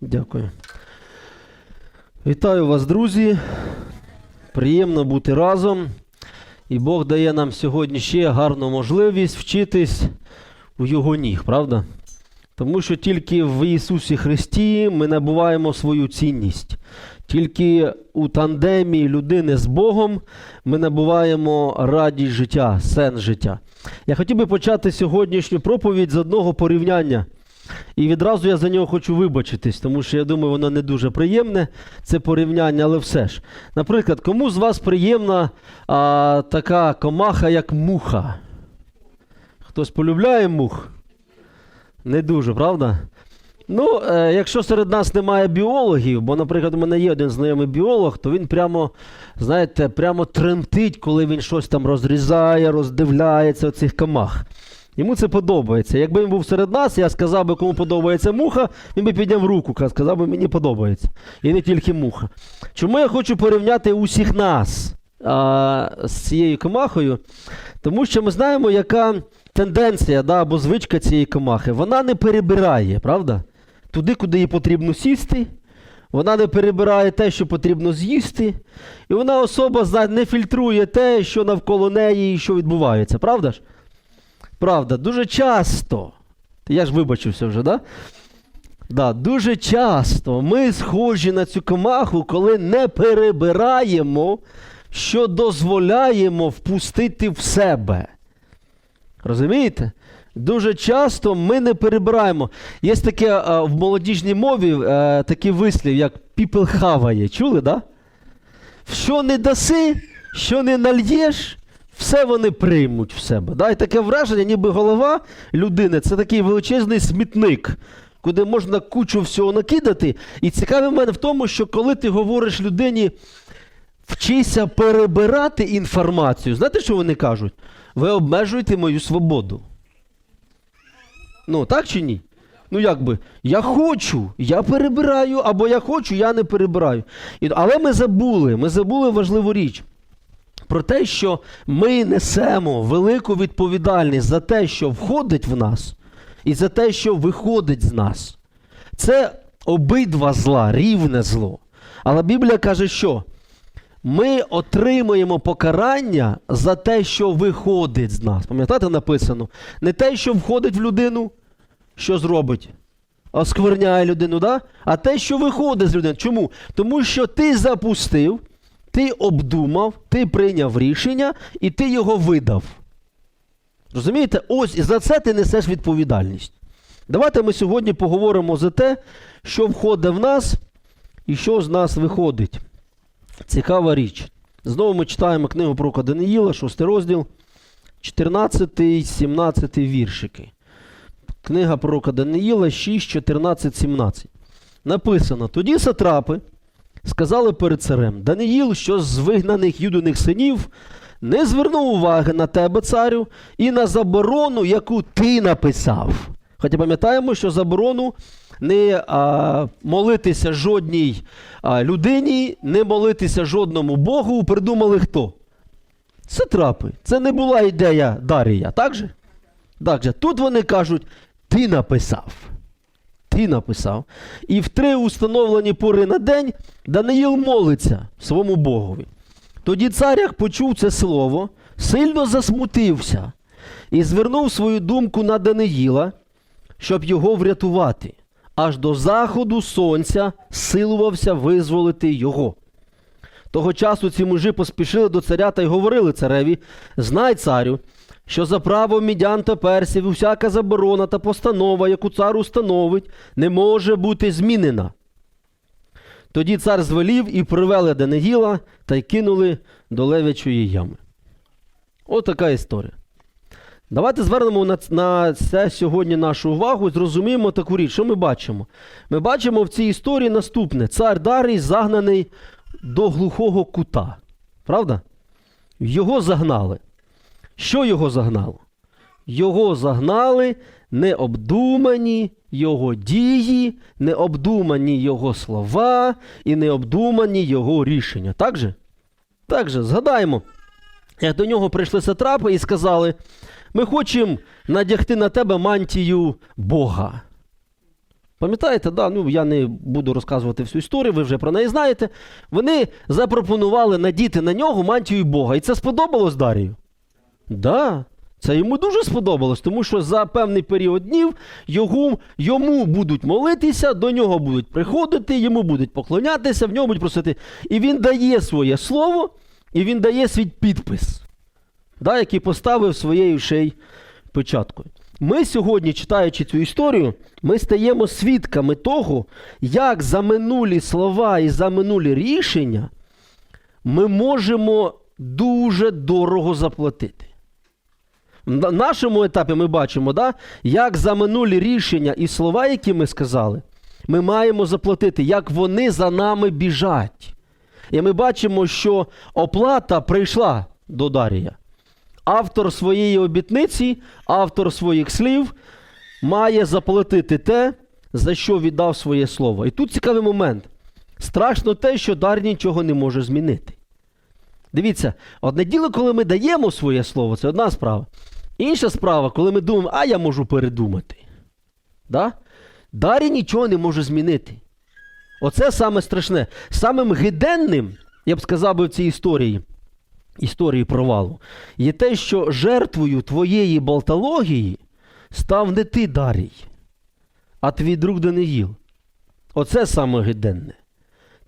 Дякую. Вітаю вас, друзі. Приємно бути разом. І Бог дає нам сьогодні ще гарну можливість вчитись у Його ніг, правда? Тому що тільки в Ісусі Христі ми набуваємо свою цінність. Тільки у тандемі людини з Богом ми набуваємо радість життя, сенс життя. Я хотів би почати сьогоднішню проповідь з одного порівняння. І відразу я за нього хочу вибачитись, тому що я думаю, воно не дуже приємне, це порівняння, але все ж. Наприклад, кому з вас приємна а, така комаха, як муха? Хтось полюбляє мух? Не дуже, правда? Ну, е, якщо серед нас немає біологів, бо, наприклад, у мене є один знайомий біолог, то він прямо, знаєте, прямо тремтить, коли він щось там розрізає, роздивляється оцих комах. Йому це подобається. Якби він був серед нас, я сказав би, кому подобається муха, він би підняв руку, ка- сказав би, мені подобається. І не тільки муха. Чому я хочу порівняти усіх нас а, з цією комахою? Тому що ми знаємо, яка тенденція да, або звичка цієї комахи. Вона не перебирає, правда? Туди, куди їй потрібно сісти. Вона не перебирає те, що потрібно з'їсти. І вона особа не фільтрує те, що навколо неї і що відбувається, правда ж? Правда, дуже часто. Я ж вибачився вже, да? Да, дуже часто ми схожі на цю комаху, коли не перебираємо, що дозволяємо впустити в себе. Розумієте? Дуже часто ми не перебираємо. Є таке е, в молодіжній мові е, такий вислів, як піпел хаває. Чули, да? Що не даси, що не нальєш, все вони приймуть в себе. Да? І таке враження, ніби голова людини це такий величезний смітник, куди можна кучу всього накидати. І цікаве в в тому, що коли ти говориш людині, вчися перебирати інформацію, знаєте, що вони кажуть? Ви обмежуєте мою свободу. Ну, так чи ні? Ну, як би, я хочу, я перебираю, або я хочу, я не перебираю. Але ми забули, ми забули важливу річ. Про те, що ми несемо велику відповідальність за те, що входить в нас, і за те, що виходить з нас. Це обидва зла, рівне зло. Але Біблія каже, що ми отримуємо покарання за те, що виходить з нас. Пам'ятаєте, написано? Не те, що входить в людину, що зробить? Оскверняє людину, да? а те, що виходить з людини. Чому? Тому що ти запустив, ти обдумав, ти прийняв рішення і ти його видав. Розумієте? Ось і за це ти несеш відповідальність. Давайте ми сьогодні поговоримо за те, що входить в нас і що з нас виходить. Цікава річ. Знову ми читаємо книгу про Даниїла, 6 розділ, 14, 17 віршики. Книга пророка Даниїла 6, 14, 17. Написано: тоді сатрапи сказали перед царем: Даниїл, що з вигнаних юдиних синів, не звернув уваги на тебе, царю, і на заборону, яку ти написав. Хоча пам'ятаємо, що заборону не а, молитися жодній а, людині, не молитися жодному Богу придумали хто? Сатрапи. Це не була ідея Дарія, так же? Так же. Тут вони кажуть, ти написав. Ти написав. І в три установлені пори на день Даниїл молиться своєму Богові. Тоді цар, як почув це слово, сильно засмутився і звернув свою думку на Даниїла, щоб його врятувати. Аж до заходу сонця силувався визволити його. Того часу ці мужі поспішили до царя та й говорили цареві: Знай, царю, що за правом мідян та персів усяка заборона та постанова, яку цар установить, не може бути змінена. Тоді цар звелів і привели Даниїла та й кинули до левячої ями. От така історія. Давайте звернемо на, на це сьогодні нашу увагу і зрозуміємо таку річ. Що ми бачимо? Ми бачимо в цій історії наступне: цар Дарій загнаний до глухого кута. Правда? Його загнали. Що його загнало? Його загнали необдумані його дії, необдумані його слова і необдумані його рішення. Так же? Так же, згадаємо, як до нього прийшли сатрапи і сказали: ми хочемо надягти на тебе мантію Бога. Пам'ятаєте, да? ну, я не буду розказувати всю історію, ви вже про неї знаєте. Вони запропонували надіти на нього мантію Бога. І це сподобалось Дарію? Да. Це йому дуже сподобалось, тому що за певний період днів його, йому будуть молитися, до нього будуть приходити, йому будуть поклонятися, в нього будуть просити. І він дає своє слово, і він дає свій підпис, да, який поставив своєю ще й печаткою. Ми сьогодні, читаючи цю історію, ми стаємо свідками того, як за минулі слова і за минулі рішення ми можемо дуже дорого заплатити. На нашому етапі ми бачимо, да, як за минулі рішення і слова, які ми сказали, ми маємо заплатити, як вони за нами біжать. І ми бачимо, що оплата прийшла до Дарія. Автор своєї обітниці, автор своїх слів має заплатити те, за що віддав своє слово. І тут цікавий момент. Страшно те, що дар нічого не може змінити. Дивіться, одне діло, коли ми даємо своє слово, це одна справа. Інша справа, коли ми думаємо, а я можу передумати. Да? Дарі нічого не може змінити. Оце саме страшне. Самим гиденним, я б сказав би в цій історії, історії провалу, є те, що жертвою твоєї болтології став не ти Дарій, а твій друг Даниїл. Оце саме гиденне.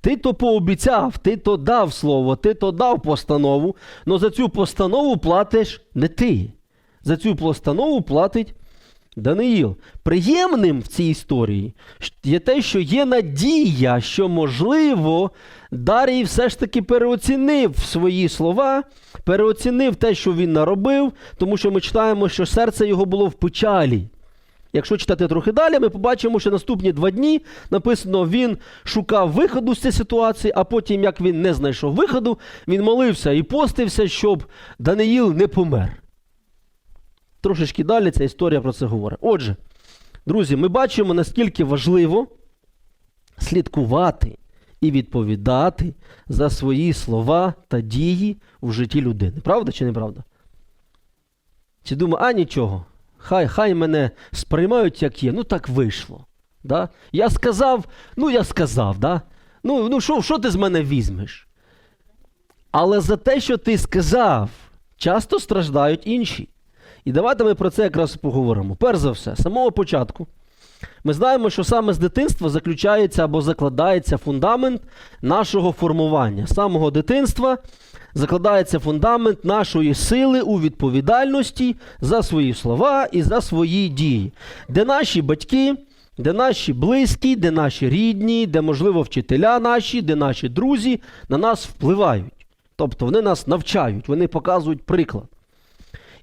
Ти то пообіцяв, ти то дав слово, ти то дав постанову, але за цю постанову платиш не ти. За цю постанову платить Даниїл. Приємним в цій історії є те, що є надія, що, можливо, Дарій все ж таки переоцінив свої слова, переоцінив те, що він наробив, тому що ми читаємо, що серце його було в печалі. Якщо читати трохи далі, ми побачимо, що наступні два дні написано, він шукав виходу з цієї ситуації, а потім, як він не знайшов виходу, він молився і постився, щоб Даниїл не помер. Трошечки далі ця історія про це говорить. Отже, друзі, ми бачимо, наскільки важливо слідкувати і відповідати за свої слова та дії в житті людини. Правда чи неправда? Чи думає, а нічого, хай хай мене сприймають, як є. Ну так вийшло. Да? Я сказав, ну я сказав, да? ну ну що що ти з мене візьмеш? Але за те, що ти сказав, часто страждають інші. І давайте ми про це якраз поговоримо. Перш за все, з самого початку. Ми знаємо, що саме з дитинства заключається або закладається фундамент нашого формування. Самого дитинства закладається фундамент нашої сили у відповідальності за свої слова і за свої дії, де наші батьки, де наші близькі, де наші рідні, де, можливо, вчителя наші, де наші друзі на нас впливають. Тобто вони нас навчають, вони показують приклад.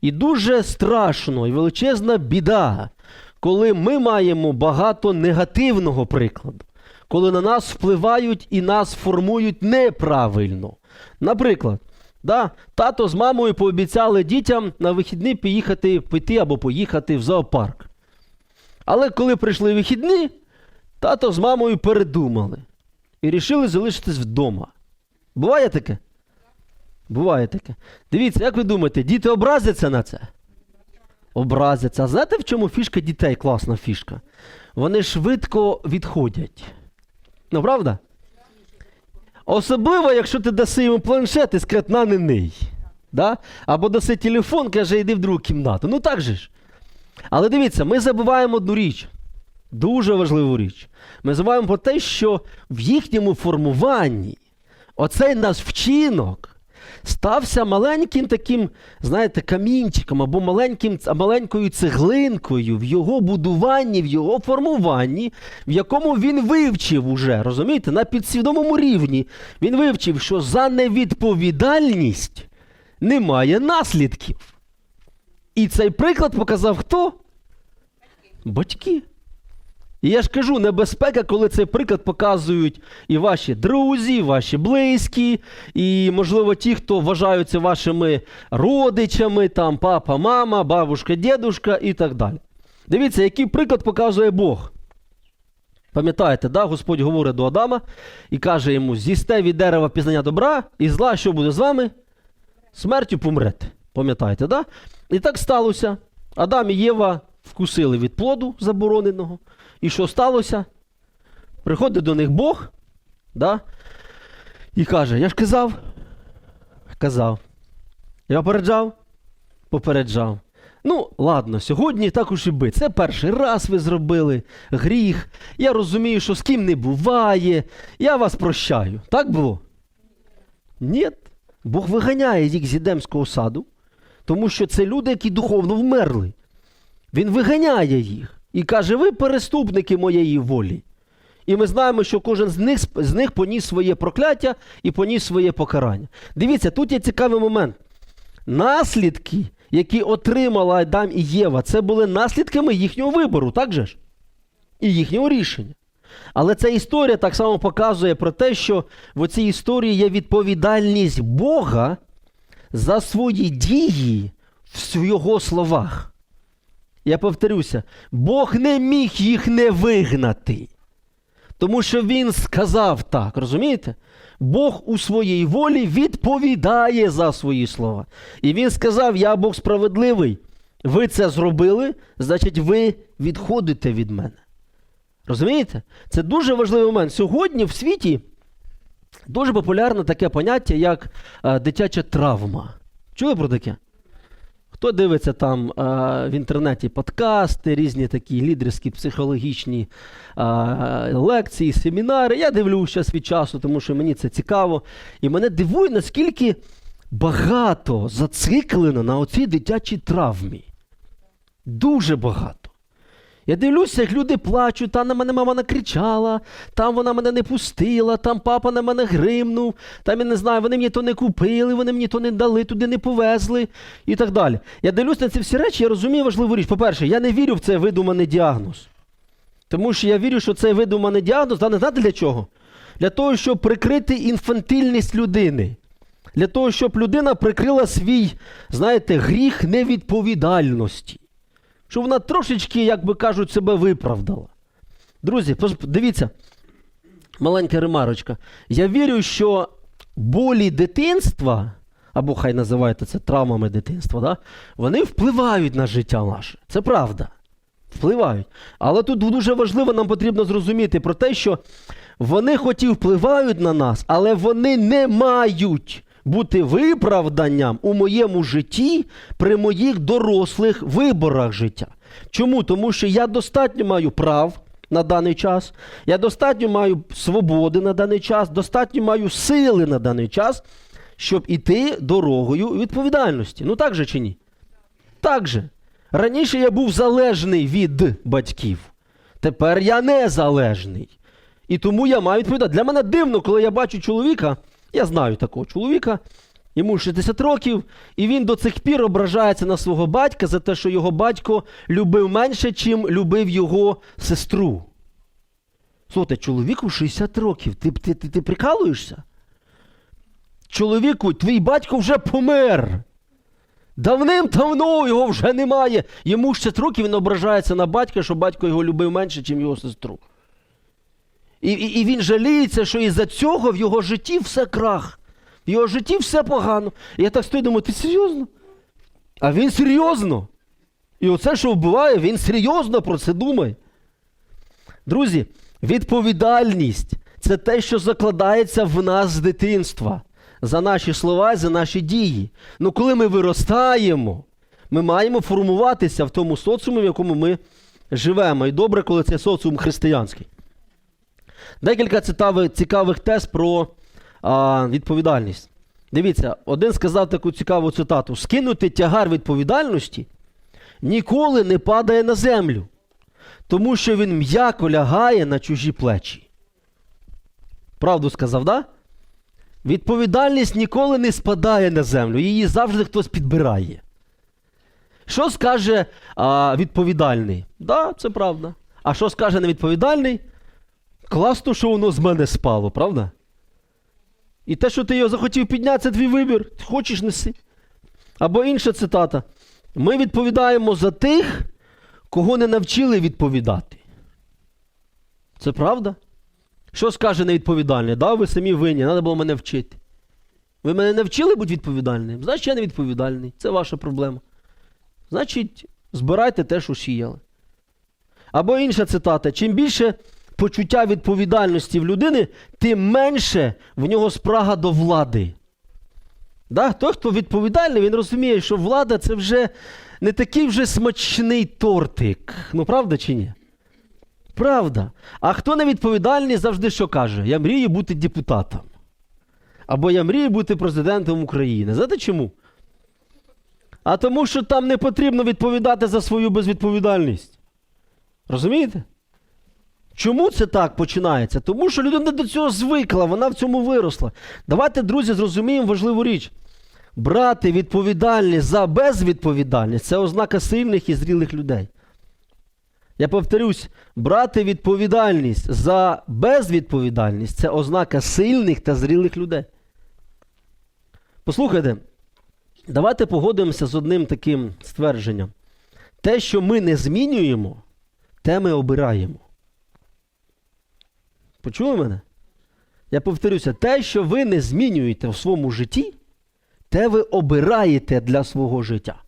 І дуже страшно і величезна біда, коли ми маємо багато негативного прикладу, коли на нас впливають і нас формують неправильно. Наприклад, да, тато з мамою пообіцяли дітям на вихідні поїхати, піти або поїхати в зоопарк. Але коли прийшли вихідні, тато з мамою передумали і рішили залишитись вдома. Буває таке? Буває таке. Дивіться, як ви думаєте, діти образяться на це? Образяться. А знаєте, в чому фішка дітей? Класна фішка? Вони швидко відходять. Ну, правда? Особливо, якщо ти даси йому планшет і скаже, на не ний. Да? Або даси телефон, каже, йди в другу кімнату. Ну так же ж. Але дивіться, ми забуваємо одну річ. Дуже важливу річ. Ми забуваємо про те, що в їхньому формуванні оцей наш вчинок стався маленьким таким, знаєте, камінчиком або маленьким, маленькою цеглинкою в його будуванні, в його формуванні, в якому він вивчив уже, розумієте, на підсвідомому рівні. Він вивчив, що за невідповідальність немає наслідків. І цей приклад показав хто? Батьки. І я ж кажу, небезпека, коли цей приклад показують і ваші друзі, і ваші близькі, і, можливо, ті, хто вважаються вашими родичами, там папа, мама, бабушка, дідушка і так далі. Дивіться, який приклад показує Бог. Пам'ятаєте, да? Господь говорить до Адама і каже йому: з'їсте від дерева пізнання добра і зла, що буде з вами? Смертю помрете. Пам'ятаєте, да? І так сталося. Адам і Єва вкусили від плоду забороненого. І що сталося? Приходить до них Бог, да? і каже: Я ж казав, казав. Я попереджав, попереджав. Ну, ладно, сьогодні також і би. Це перший раз ви зробили гріх. Я розумію, що з ким не буває. Я вас прощаю. Так було? Ні. Бог виганяє їх з Єдемського саду, тому що це люди, які духовно вмерли. Він виганяє їх і каже: ви переступники моєї волі. І ми знаємо, що кожен з них, з них поніс своє прокляття і поніс своє покарання. Дивіться, тут є цікавий момент. Наслідки, які отримала Адам і Єва, це були наслідками їхнього вибору, так же ж? І їхнього рішення. Але ця історія так само показує про те, що в цій історії є відповідальність Бога за свої дії в його словах. Я повторюся, Бог не міг їх не вигнати. Тому що він сказав так, розумієте? Бог у своїй волі відповідає за свої слова. І він сказав: Я Бог справедливий. Ви це зробили, значить, ви відходите від мене. Розумієте? Це дуже важливий момент. Сьогодні в світі дуже популярне таке поняття, як е, дитяча травма. Чули про таке? Хто дивиться там е, в інтернеті подкасти, різні такі лідерські психологічні е, лекції, семінари. Я дивлюся час від часу, тому що мені це цікаво. І мене дивує, наскільки багато зациклено на оцій дитячій травмі. Дуже багато. Я дивлюся, як люди плачуть, там на мене мама накричала, там вона мене не пустила, там папа на мене гримнув, там я не знаю, вони мені то не купили, вони мені то не дали, туди не повезли і так далі. Я дивлюся на ці всі речі, я розумію важливу річ. По-перше, я не вірю в цей видуманий діагноз. Тому що я вірю, що цей видуманий діагноз, да, не знаєте для чого? Для того, щоб прикрити інфантильність людини. Для того, щоб людина прикрила свій, знаєте, гріх невідповідальності щоб вона трошечки, як би кажуть, себе виправдала. Друзі, дивіться, маленька ремарочка. Я вірю, що болі дитинства, або хай називаєте це травмами дитинства, да, вони впливають на життя наше. Це правда. Впливають. Але тут дуже важливо, нам потрібно зрозуміти про те, що вони хоч і впливають на нас, але вони не мають бути виправданням у моєму житті при моїх дорослих виборах життя. Чому? Тому що я достатньо маю прав на даний час, я достатньо маю свободи на даний час, достатньо маю сили на даний час, щоб іти дорогою відповідальності. Ну так же чи ні? Так же. Раніше я був залежний від батьків. Тепер я незалежний. І тому я маю відповідати. Для мене дивно, коли я бачу чоловіка. Я знаю такого чоловіка, йому 60 років, і він до цих пір ображається на свого батька за те, що його батько любив менше, чим любив його сестру. Слухайте, чоловіку 60 років. Ти ти, ти, ти прикалуєшся? Чоловіку, твій батько вже помер. Давним-давно його вже немає. Йому 60 років він ображається на батька, що батько його любив менше, ніж його сестру. І, і, і він жаліється, що із-за цього в його житті все крах. В його житті все погано. І я так стою думаю, ти серйозно? А він серйозно. І оце, що вбиває, він серйозно про це думає. Друзі, відповідальність це те, що закладається в нас з дитинства. За наші слова за наші дії. Ну коли ми виростаємо, ми маємо формуватися в тому соціумі, в якому ми живемо. І добре, коли це соціум християнський. Декілька цікавих, тез про а, відповідальність. Дивіться, один сказав таку цікаву цитату: скинути тягар відповідальності ніколи не падає на землю, тому що він м'яко лягає на чужі плечі. Правду сказав, да? Відповідальність ніколи не спадає на землю, її завжди хтось підбирає. Що скаже а, відповідальний? Да, це правда. А що скаже невідповідальний? Класно, що воно з мене спало, правда? І те, що ти його захотів підняти, це твій вибір. Ти Хочеш неси. Або інша цитата. Ми відповідаємо за тих, кого не навчили відповідати. Це правда? Що скаже невідповідальний? Да, ви самі винні, треба було мене вчити. Ви мене не вчили бути відповідальним? Значить, я не відповідальний. Це ваша проблема. Значить, збирайте те, що сіяли. Або інша цитата: чим більше почуття відповідальності в людини, тим менше в нього спрага до влади. Да? Той, хто відповідальний, він розуміє, що влада це вже не такий вже смачний тортик. Ну, правда чи ні? Правда. А хто не відповідальний, завжди що каже? Я мрію бути депутатом. Або я мрію бути президентом України. Знаєте чому? А тому, що там не потрібно відповідати за свою безвідповідальність. Розумієте? Чому це так починається? Тому що людина до цього звикла, вона в цьому виросла. Давайте, друзі, зрозуміємо важливу річ. Брати відповідальність за безвідповідальність це ознака сильних і зрілих людей. Я повторюсь, брати відповідальність за безвідповідальність це ознака сильних та зрілих людей. Послухайте, давайте погодимося з одним таким ствердженням. Те, що ми не змінюємо, те ми обираємо. Почули мене? Я повторюся, те, що ви не змінюєте в своєму житті, те ви обираєте для свого життя.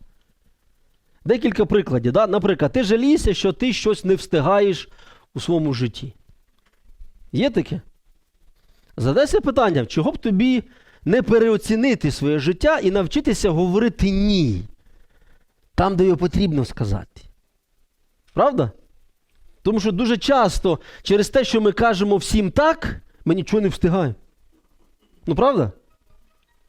Декілька прикладів. Да? Наприклад, ти жалійся, що ти щось не встигаєш у своєму житті. Є таке? Задайся питанням, чого б тобі не переоцінити своє життя і навчитися говорити ні. Там, де його потрібно сказати. Правда? Тому що дуже часто через те, що ми кажемо всім так, ми нічого не встигаємо. Ну, правда?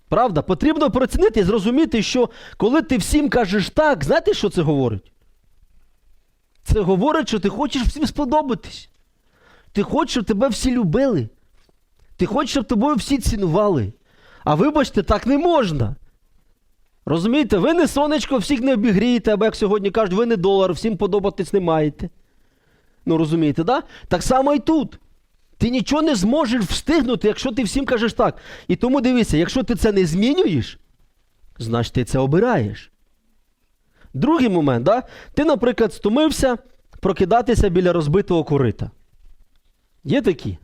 Правда, потрібно переоцінити і зрозуміти, що коли ти всім кажеш так, знаєте, що це говорить? Це говорить, що ти хочеш всім сподобатись. Ти хочеш, щоб тебе всі любили. Ти хочеш, щоб тобою всі цінували. А вибачте, так не можна. Розумієте, ви не сонечко, всіх не обігрієте, або як сьогодні кажуть, ви не долар, всім подобатись не маєте. Ну, розумієте, да? Так само і тут. Ти нічого не зможеш встигнути, якщо ти всім кажеш так. І тому дивися, якщо ти це не змінюєш, значить ти це обираєш. Другий момент, да? ти, наприклад, стомився прокидатися біля розбитого корита. Є такі?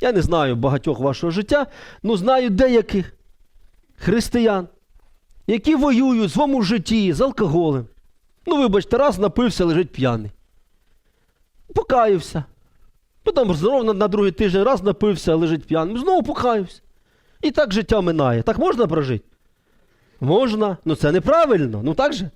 Я не знаю багатьох вашого життя, але знаю деяких християн, які воюють в своєму житті з алкоголем. Ну, вибачте, раз напився, лежить п'яний. Покаявся. Потім знову на, на другий тиждень раз напився, лежить п'яним, знову покаюся. І так життя минає. Так можна прожити? Можна. Ну це неправильно. Ну так же.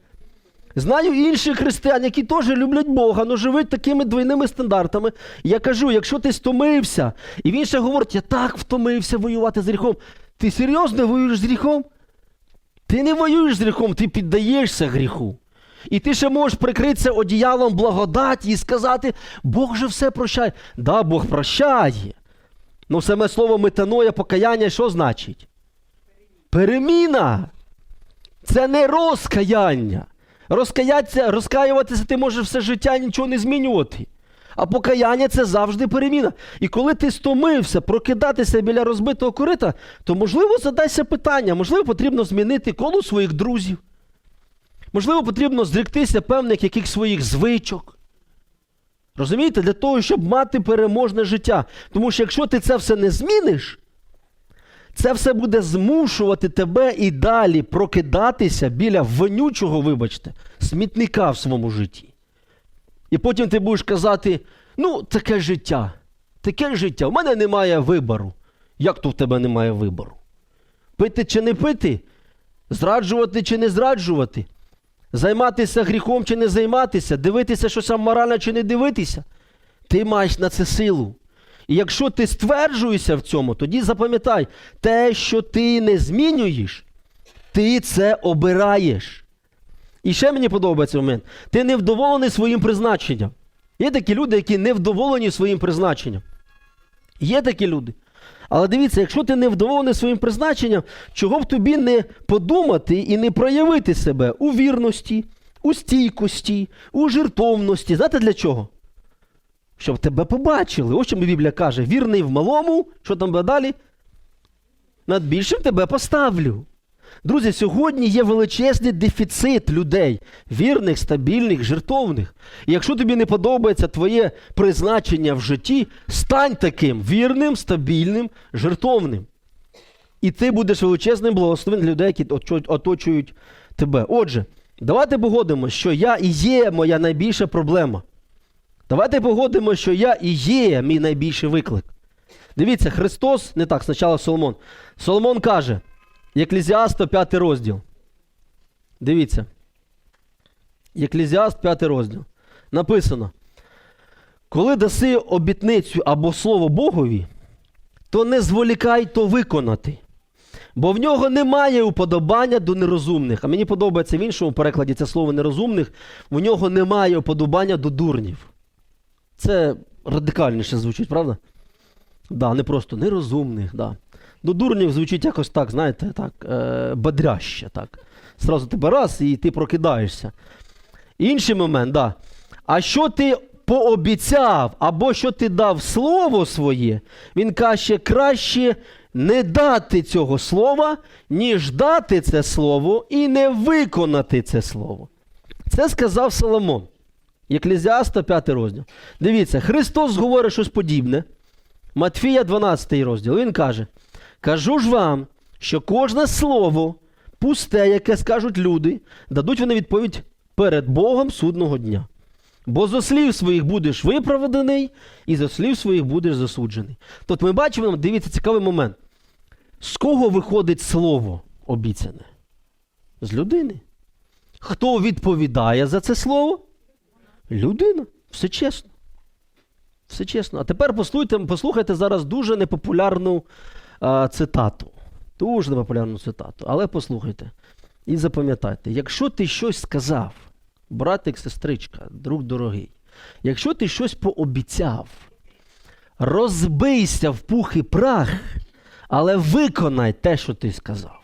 Знаю інших християн, які теж люблять Бога, але живуть такими двойними стандартами. Я кажу, якщо ти стомився, і він ще говорить, я так втомився воювати з гріхом. Ти серйозно воюєш з гріхом? Ти не воюєш з гріхом, ти піддаєшся гріху. І ти ще можеш прикритися одіялом благодаті і сказати, Бог же все прощає. Да, Бог прощає. Ну саме слово метаноя, покаяння, що значить? Переміна. Це не розкаяння. Розкаятися, розкаюватися ти можеш все життя нічого не змінювати. А покаяння це завжди переміна. І коли ти стомився прокидатися біля розбитого корита, то можливо задайся питання, можливо, потрібно змінити коло своїх друзів. Можливо, потрібно зректися певних яких своїх звичок. Розумієте, для того, щоб мати переможне життя. Тому що якщо ти це все не зміниш, це все буде змушувати тебе і далі прокидатися біля вонючого, вибачте, смітника в своєму житті. І потім ти будеш казати: ну, таке життя, таке життя, у мене немає вибору. Як то в тебе немає вибору? Пити чи не пити? Зраджувати чи не зраджувати? Займатися гріхом чи не займатися, дивитися, що сам морально чи не дивитися, ти маєш на це силу. І якщо ти стверджуєшся в цьому, тоді запам'ятай, те, що ти не змінюєш, ти це обираєш. І ще мені подобається момент. Ти не вдоволений своїм призначенням. Є такі люди, які не вдоволені своїм призначенням. Є такі люди. Але дивіться, якщо ти не вдоволений своїм призначенням, чого б тобі не подумати і не проявити себе у вірності, у стійкості, у жертовності. Знаєте для чого? Щоб тебе побачили. Ось чому Біблія каже: вірний в малому, що там далі? Над більшим тебе поставлю. Друзі, сьогодні є величезний дефіцит людей, вірних, стабільних, жертовних. І якщо тобі не подобається твоє призначення в житті, стань таким вірним, стабільним, жертовним. І ти будеш величезним благословенням для людей, які оточують тебе. Отже, давайте погодимо, що я і є моя найбільша проблема. Давайте погодимо, що я і є мій найбільший виклик. Дивіться, Христос, не так, спочатку Соломон. Соломон каже, Єклезіаста, 5 розділ. Дивіться. Єклезіаст, 5 розділ. Написано: коли даси обітницю або слово Богові, то не зволікай то виконати. Бо в нього немає уподобання до нерозумних. А мені подобається в іншому перекладі це слово нерозумних. В нього немає уподобання до дурнів. Це радикальніше звучить, правда? Да, не просто нерозумних, да. До дурнів звучить якось так, знаєте, так, е, бодряще. так. Сразу тебе раз і ти прокидаєшся. Інший момент, да. А що ти пообіцяв, або що ти дав слово своє, він каже, краще не дати цього слова, ніж дати це слово і не виконати це слово. Це сказав Соломон. Єклезіаста, 5 розділ. Дивіться, Христос говорить щось подібне. Матфія 12 розділ. Він каже: Кажу ж вам, що кожне слово пусте, яке скажуть люди, дадуть вони відповідь перед Богом судного дня. Бо зо слів своїх будеш виправданий, і зо слів своїх будеш засуджений. Тут ми бачимо, дивіться, цікавий момент. З кого виходить слово обіцяне? З людини. Хто відповідає за це слово? Людина. Все чесно. Все чесно. А тепер послухайте, послухайте зараз дуже непопулярну а, цитату. Дуже непопулярну цитату. Але послухайте. І запам'ятайте, якщо ти щось сказав, братик, сестричка, друг дорогий, якщо ти щось пообіцяв, розбийся в пух і прах, але виконай те, що ти сказав.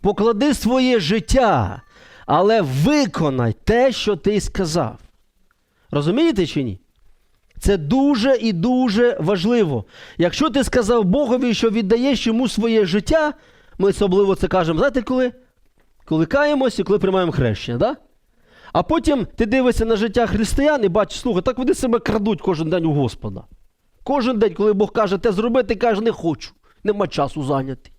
Поклади своє життя, але виконай те, що ти сказав. Розумієте чи ні? Це дуже і дуже важливо. Якщо ти сказав Богові, що віддаєш йому своє життя, ми особливо це кажемо, знаєте коли? Коли каємося і коли приймаємо хрещення, да? А потім ти дивишся на життя християн і бачиш, слухай, так вони себе крадуть кожен день у Господа. Кожен день, коли Бог каже, те зроби, ти кажеш, не хочу, нема часу зайняти.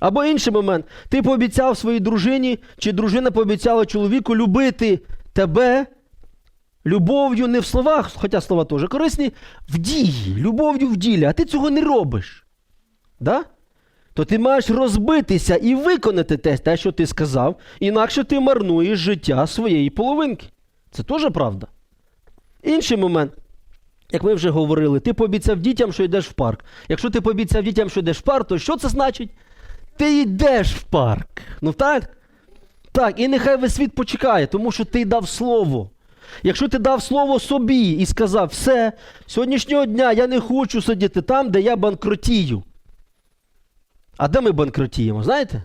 Або інший момент, ти пообіцяв своїй дружині, чи дружина пообіцяла чоловіку любити тебе любов'ю не в словах, хоча слова теж корисні, в дії, любов'ю в ділі, а ти цього не робиш. Да? То ти маєш розбитися і виконати те, те, що ти сказав, інакше ти марнуєш життя своєї половинки. Це теж правда. Інший момент. Як ми вже говорили, ти пообіцяв дітям, що йдеш в парк. Якщо ти пообіцяв дітям, що йдеш в парк, то що це значить? Ти йдеш в парк. Ну так? Так, і нехай весь світ почекає, тому що ти дав слово. Якщо ти дав слово собі і сказав, все, сьогоднішнього дня я не хочу сидіти там, де я банкротію. А де ми банкротіємо, знаєте?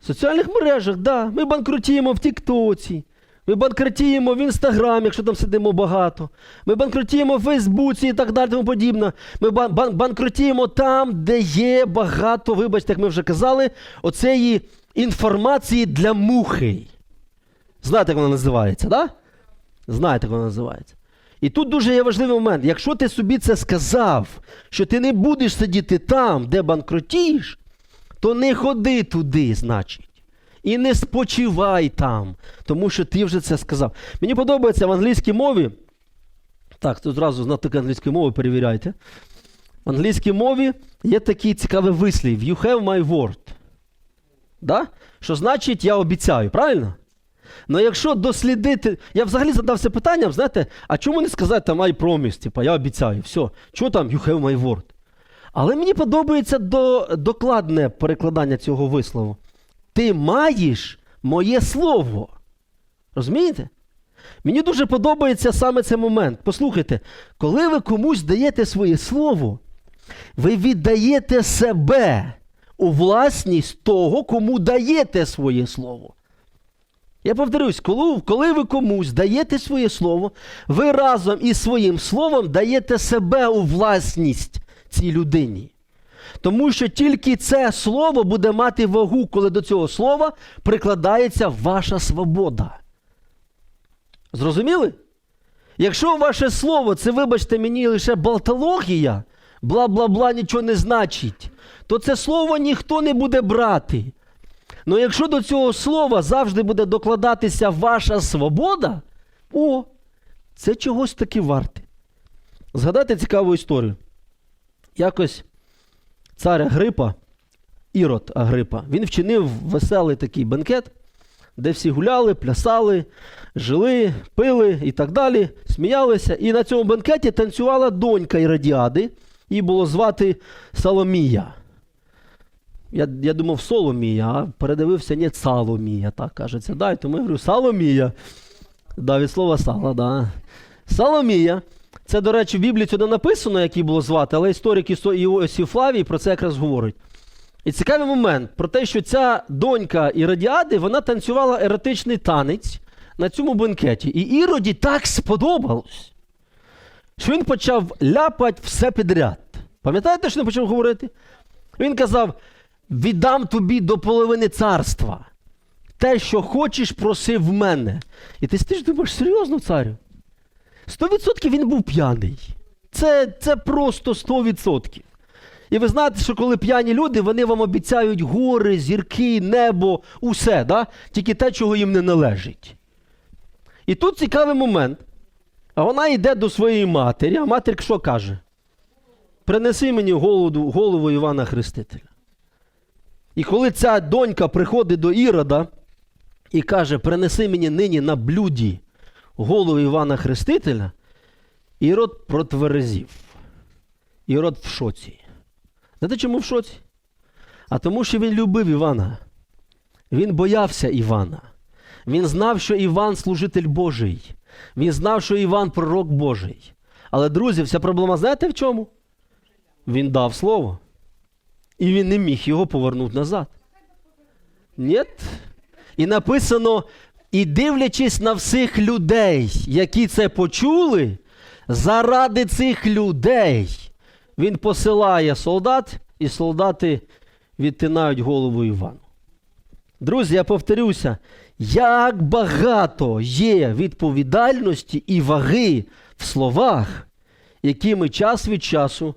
В соціальних мережах. Да. Ми банкротіємо в Тіктоці. Ми банкротіємо в Інстаграмі, якщо там сидимо багато. Ми банкротіємо в Фейсбуці і так далі, тому подібне. Ми бан- бан- банкротіємо там, де є багато, вибачте, як ми вже казали, оцеї інформації для мухи. Знаєте, як вона називається? Да? Знаєте, як вона називається. І тут дуже є важливий момент. Якщо ти собі це сказав, що ти не будеш сидіти там, де банкротієш, то не ходи туди, значить. І не спочивай там, тому що ти вже це сказав. Мені подобається в англійській мові. Так, тут зразу знатоки англійської мови перевіряйте. В англійській мові є такий цікавий вислів: You have my word. Да? Що значить я обіцяю, правильно? Ну якщо дослідити, я взагалі задався питанням, знаєте, а чому не сказати там I promise, типа я обіцяю, все, чого там you have my word? Але мені подобається до, докладне перекладання цього вислову. Ти маєш моє слово. Розумієте? Мені дуже подобається саме цей момент. Послухайте, коли ви комусь даєте своє слово, ви віддаєте себе у власність того, кому даєте своє слово. Я повторюсь, коли, коли ви комусь даєте своє слово, ви разом із своїм словом даєте себе у власність цій людині. Тому що тільки це слово буде мати вагу, коли до цього слова прикладається ваша свобода. Зрозуміли? Якщо ваше слово це, вибачте мені, лише болтологія, бла-бла-бла нічого не значить, то це слово ніхто не буде брати. Ну якщо до цього слова завжди буде докладатися ваша свобода, о, це чогось таки варте. Згадайте цікаву історію. Якось цар Агрипа, Ірод Агрипа, він вчинив веселий такий бенкет, де всі гуляли, плясали, жили, пили і так далі, сміялися. І на цьому бенкеті танцювала донька Іродіади, її було звати Соломія. Я, я думав, Соломія, а передивився, ні, Саломія, так кажеться. Да, і тому я говорю, Саломія. Да, від слова сала, да. Соломія. Це, до речі, в Біблії не написано, як її було звати, але історик Іосиф Флавій про це якраз говорить. І цікавий момент про те, що ця донька Іродіади, вона танцювала еротичний танець на цьому бенкеті. І Іроді так сподобалось, що він почав ляпати все підряд. Пам'ятаєте, що він почав говорити? Він казав: віддам тобі до половини царства. Те, що хочеш, проси в мене. І ти стиш думаєш, серйозно, царю? Сто відсотків він був п'яний. Це, це просто сто відсотків. І ви знаєте, що коли п'яні люди, вони вам обіцяють гори, зірки, небо, усе, да? тільки те, чого їм не належить. І тут цікавий момент. А вона йде до своєї матері, а матір що каже? Принеси мені голову, голову Івана Хрестителя. І коли ця донька приходить до Ірода і каже: принеси мені нині на блюді голову Івана Хрестителя, Ірод протверезів. Ірод в шоці. Знаєте, чому в шоці? А тому, що він любив Івана. Він боявся Івана. Він знав, що Іван служитель Божий. Він знав, що Іван пророк Божий. Але, друзі, вся проблема, знаєте в чому? Він дав слово. І він не міг його повернути назад. Ні. І написано: і дивлячись на всіх людей, які це почули, заради цих людей він посилає солдат, і солдати відтинають голову Івану. Друзі, я повторюся, як багато є відповідальності і ваги в словах, які ми час від часу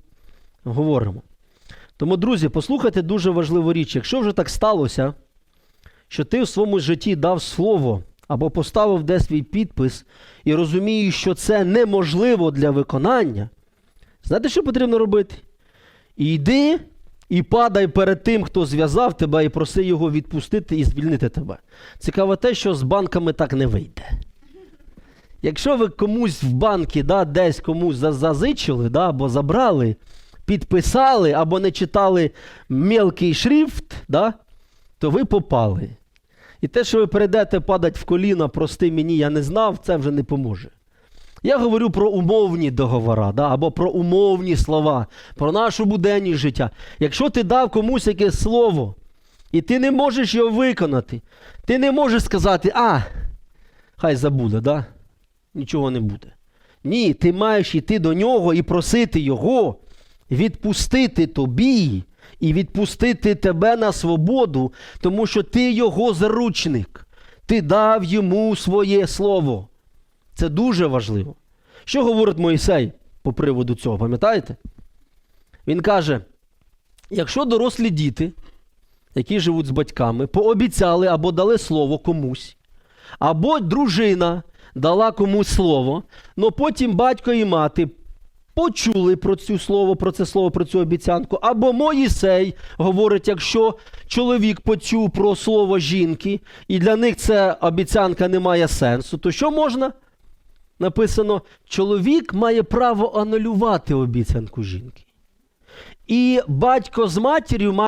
говоримо. Тому, друзі, послухайте дуже важливу річ. Якщо вже так сталося, що ти в своєму житті дав слово або поставив де свій підпис і розумієш, що це неможливо для виконання, знаєте, що потрібно робити? Йди і падай перед тим, хто зв'язав тебе, і проси його відпустити і звільнити тебе. Цікаво те, що з банками так не вийде. Якщо ви комусь в банки да, десь комусь зазичили да, або забрали, підписали або не читали мелкий шрифт, да, то ви попали. І те, що ви перейдете падати в коліна, прости мені, я не знав, це вже не поможе. Я говорю про умовні договори, да, або про умовні слова, про нашу буденність життя. Якщо ти дав комусь якесь слово, і ти не можеш його виконати, ти не можеш сказати, а, хай забуде, да? нічого не буде. Ні, ти маєш йти до нього і просити його відпустити тобі і відпустити тебе на свободу, тому що ти його заручник. Ти дав йому своє слово. Це дуже важливо. Що говорить Моїсей по приводу цього, пам'ятаєте? Він каже: якщо дорослі діти, які живуть з батьками, пообіцяли або дали слово комусь, або дружина дала комусь слово, але потім батько і мати почули про цю слово, про це слово, про цю обіцянку, або Моїсей говорить, якщо чоловік почув про слово жінки, і для них ця обіцянка не має сенсу, то що можна? Написано, чоловік має право анулювати обіцянку жінки. І батько з матір'ю має